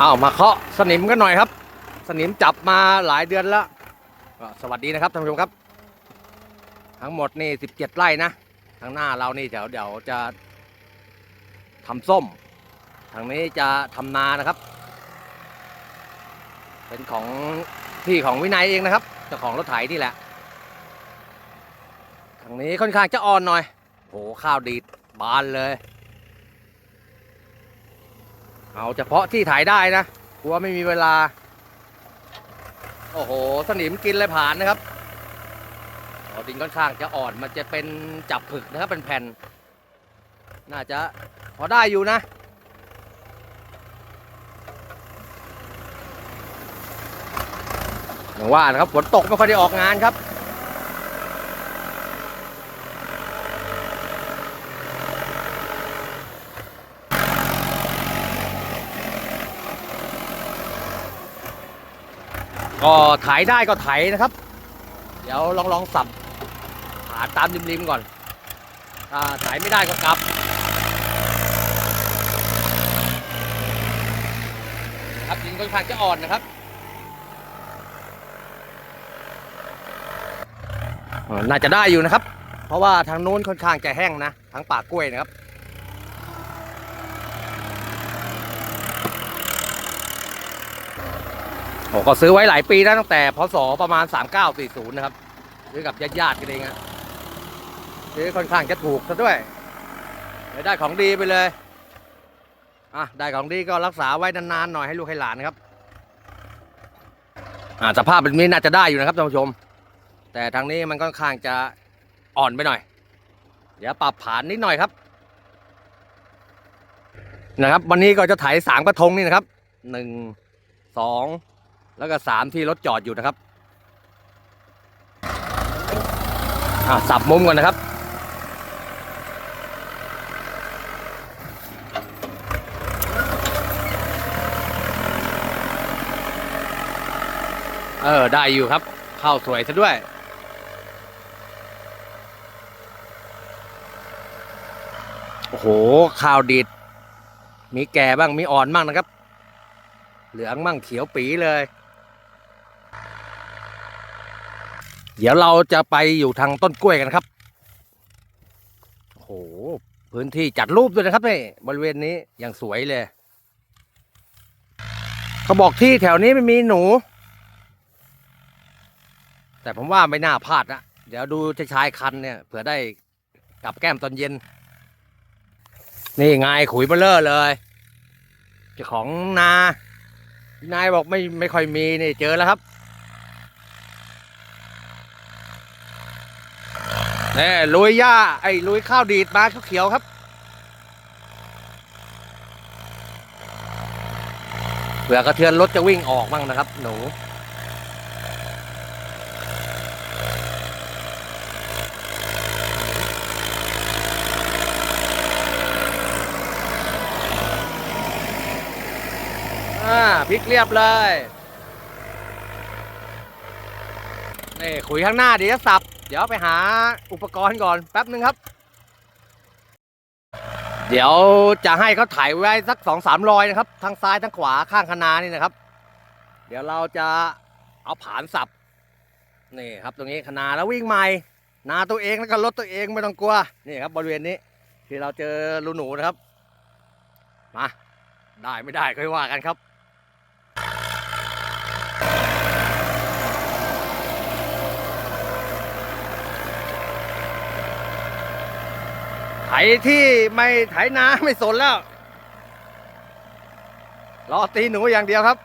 เอามาเคาะสนิมกันหน่อยครับ สนิมจับมาหลายเดือนแล้วสวัสดีนะครับท่านผู้ชมครับ ทั้งหมดนี่17ไร่นะทางหน้าเรานี่เดี๋ยวเดี๋ยวจะทำส้ม ทางนี้จะทำนานะครับ เป็นของที่ของวินัยเองนะครับเจ้าของรถไถนี่แหละทางนี้ค่อนข้างจะอ่อนหน่อยโหข้าวดีบานเลย เอาเฉพาะที่ถ่ายได้นะกลัวไม่มีเวลา โอ้โห สนิมกินเลยผ่านนะครับพอดินค่อนข้างจะอ่อนมันจะเป็นจับผึกนะครับเป็นแผ่น น่าจะพอได้อยู่นะอย่างว่านะครับฝนตกไม่ค่อยได้ออกงานครับ ก็ถ่ายได้ก็ไถนะครับ เดี๋ยวลองลองสับหาตามริมๆก่อน ถ้าถ่ายไม่ได้ก็กลับครับดินค่อนข้างจะอ่อนนะครับน่าจะได้อยู่นะครับ เพราะว่าทางนู้นค่อนข้างจะแห้งนะทางป่ากล้วยนะครับ โอ้ก็ซื้อไว้หลายปีแล้วตั้งแต่พศประมาณ 3940 นะครับ ซื้อกับญาติๆกันเองอะซื้อค่อนข้างจะถูกซะด้วยได้ของดีไปเลยอะได้ของดีก็รักษาไว้นานๆหน่อยให้ลูกให้หลานครับอ่าสภาพแบบนี้น่าจะได้อยู่นะครับท่านผู้ชม แต่ทางนี้มันค่อนข้างจะอ่อนไปหน่อย เดี๋ยวปรับผ่านนิดหน่อยครับ นะครับ วันนี้ก็จะไถสามกระทงนี่นะครับหนึ่งสอง แล้วก็สามที่รถจอดอยู่นะครับอ่าสับมุมก่อนนะครับ เออ ได้อยู่ครับ เข้าสวยซะด้วยโอ้โหข้าวดีดมีแก่บ้างมีอ่อนบ้างนะครับ เหลืองบ้างเขียวปีเลย เดี๋ยวเราจะไปอยู่ทางต้นกล้วยกันครับโอ้โหพื้นที่จัดรูปด้วยนะครับนี่บริเวณนี้อย่างสวยเลย เขาบอกที่แถวนี้ไม่มีหนู แต่ผมว่าไม่น่าพลาดนะเดี๋ยวดูชายคันเนี่ยเผื่อได้กลับแก้มตอนเย็น นี่ไงขุยเบลเลอร์เลยเจ้าของนาพี่นายบอกไม่ไม่ค่อยมีนี่เจอแล้วครับ นี่ลุยหญ้าไอ้ลุยข้าวดีดมาเขียวๆครับเผื่อกระเทือนรถจะวิ่งออกบ้างนะครับ หนูอ่าพลิกเรียบเลยนี่ขุยข้างหน้าเดี๋ยวจะสับ เดี๋ยวไปหาอุปกรณ์ก่อนแป๊บนึงครับ เดี๋ยวจะให้เขาถ่ายไว้สักสองสามรอยนะครับทางซ้ายทางขวาข้างคนานี่นะครับ เดี๋ยวเราจะเอาผานสับนี่ครับตรงนี้คนาแล้ววิ่งใหม่นาตัวเองแล้วก็รถตัวเองไม่ต้องกลัวนี่ครับบริเวณนี้ที่เราเจอรูหนูนะครับมาได้ไม่ได้ค่อยว่ากันครับ ที่ไม่ไถนาไม่สนแล้ว รอตีหนูอย่างเดียวครับ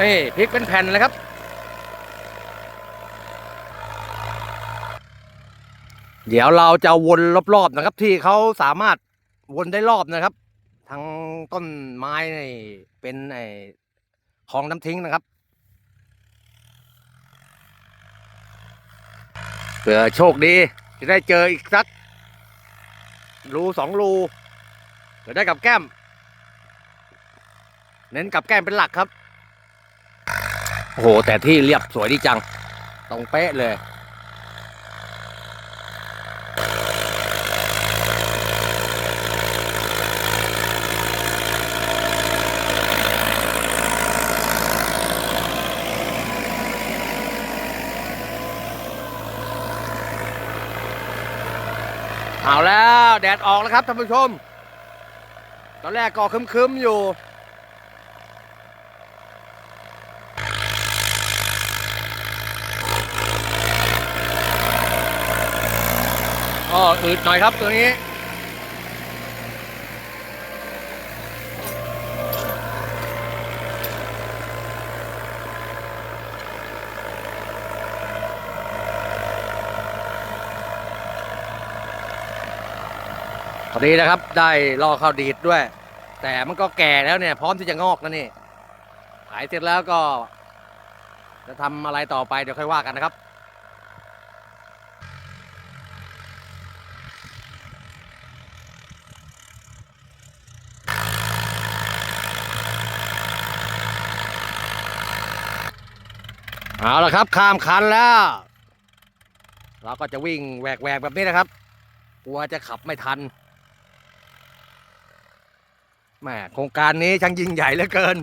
นี่พริกเป็นแผ่นเลยครับ เดี๋ยวเราจะวนรอบๆนะครับ ที่เขาสามารถวนได้รอบนะครับทางต้นไม้ในเป็นไอ้คลองน้ำทิ้งนะครับเผื่อโชคดี จะได้เจออีกสักรูสองรูเผื่อได้กับแก้ม เน้นกับแก้มเป็นหลักครับ โอ้โห แต่ที่เรียบสวยดีจัง ตรงเป๊ะเลย เอาแล้วแดดออกแล้วครับท่านผู้ชม ตอนแรกก็คึมๆอยู่ ก็อืดหน่อยครับตัวนี้ อดีนะครับได้ล่อข้าวดีดด้วย แต่มันก็แก่แล้วเนี่ย พร้อมที่จะงอกแล้วนี่ขายเสร็จแล้วก็ จะทำอะไรต่อไปเดี๋ยวค่อยว่ากันนะครับเอาละครับข้ามคันแล้ว เราก็จะวิ่งแหวกแหวกๆแบบนี้นะครับ กลัวจะขับไม่ทัน แหมโครงการนี้ช่างยิ่งใหญ่เหลือเกิน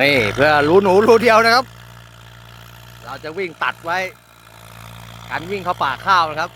นี่เพื่อรู้หนูรู้เดียวนะครับ เราจะวิ่งตัดไว้ การวิ่งเข้าป่าข้าวนะครับ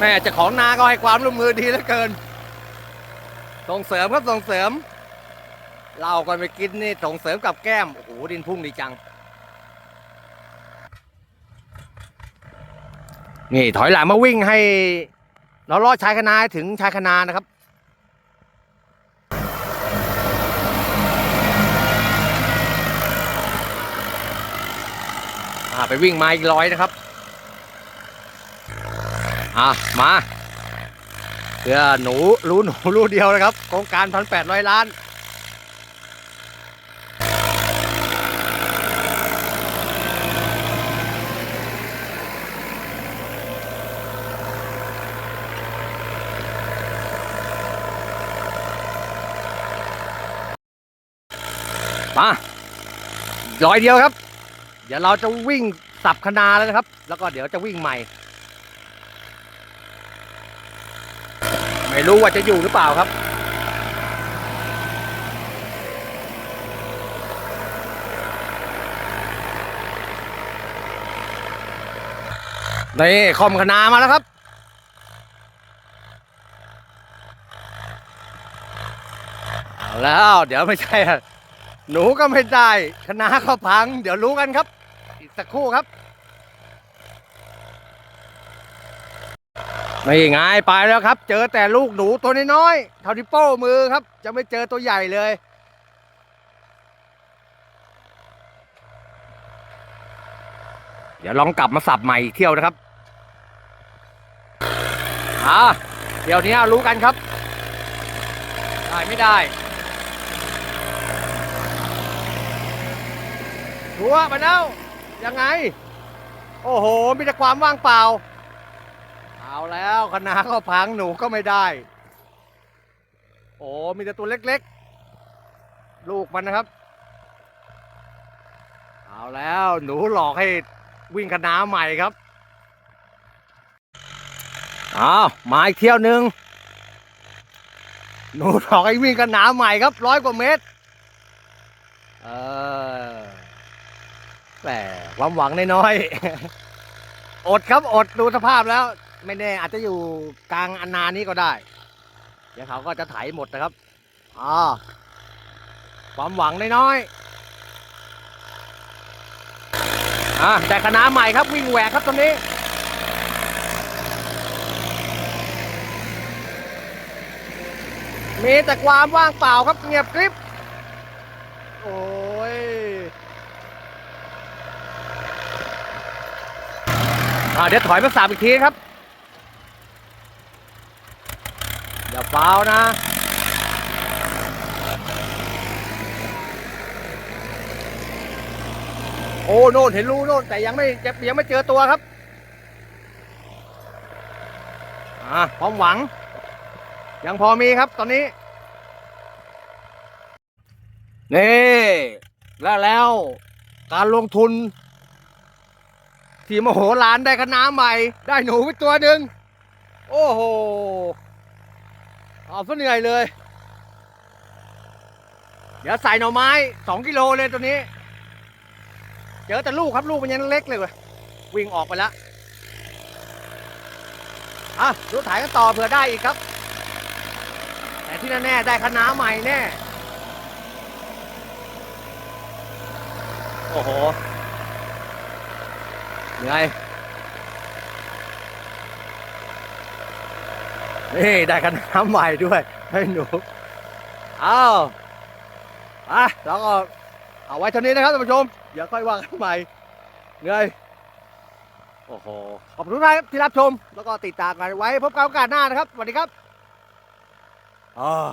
แม่เจะของนาก็ให้ความร่วมมือดีเหลือเกิน ส่งเสริมครับส่งเสริม เราก่อนไปกินนี่ส่งเสริมกับแก้ม โอ้โหดินพุ่งดีจัง นี่ถอยหลังมาวิ่งให้เราลอดชายคณาให้ถึงชายคณานะครับไปวิ่งมาอีกร้อยนะครับ อะมาเพื่อหนูรู้หนูรู้เดียวนะครับโครงการพันแปดร้อยล้านมาร้อยเดียวครับ เดี๋ยวเราจะวิ่งสับคนาแล้วนะครับ แล้วก็เดี๋ยวจะวิ่งใหม่ ไม่ รู้ว่าจะอยู่หรือเปล่าครับ นี่คอมคณามาแล้วครับ แล้วเดี๋ยวไม่ใช่หนูก็ไม่ได้คณะก็พัง เดี๋ยวรู้กันครับ อีกสักครู่ครับ ไม่ไงไปแล้วครับ เจอแต่ลูกหนูตัวน้อยๆเท่าที่โป้มือครับ จะไม่เจอตัวใหญ่เลย เดี๋ยวลองกลับมาสับใหม่เที่ยวนะครับอ่าเดี๋ยวนี้รู้กันครับ ได้ไม่ได้ชัวมาแล้วยังไง โอ้โห มีแต่ความว่างเปล่า แล้วคณะก็พังหนูก็ไม่ได้ โอ้มีแต่ตัวเล็กๆ ลูกมันนะครับ เอาแล้วหนูหลอกให้วิ่งคณะใหม่ครับเอามาอีกเที่ยวหนึ่งหนูหลอกให้วิ่งคณะใหม่ครับร้อยกว่าเมตรเออแต่ความหวังน้อยๆอดครับ อดดูสภาพแล้ว ไม่แน่อาจจะอยู่กลางอนนานี้ก็ได้ เดี๋ยวเขาก็จะไถหมดนะครับอ๋อความหวังน้อยๆอะแต่คณะใหม่ครับวิ่งแหวกครับตรงนี้มีแต่ความว่างเปล่าครับเงียบกริบ โอ้ยอ่าเดี๋ยวถอยมาสามอีกทีครับ เปล่านะ โอ้โน่นเห็นรูโน่นแต่ยังไม่จะยังไม่เจอตัวครับ อ่าพร้อมหวัง ยังพอมีครับตอนนี้ นี่ แล้วแล้วการลงทุน ที่โมโหลานได้คณะใหม่ ได้หนูไปตัวหนึ่งโอ้โห เอาซะเหนื่อยเลย เดี๋ยวใส่หน่อไม้สองกิโลเลยตัวนี้ เจอแต่ลูกครับลูกมันยังเล็กเลยเว้ยวิ่งออกไปแล้วอะรู้ถ่ายกันต่อเผื่อได้อีกครับ แต่ที่แน่ๆได้คณะใหม่แน่ โอ้โหเหนื่อย นี่ได้กันน้ำใหม่ด้วยให้หนูอ้าวอะแล้วก็เอาไว้เท่านี้นะครับท่านผู้ชมเดี๋ยวค่อยว่ากันใหม่เหนื่อยโอ้โหขอบคุณทุกท่านที่รับชม แล้วก็ติดตามกันไว้พบกันโอกาสหน้านะครับสวัสดีครับอ่า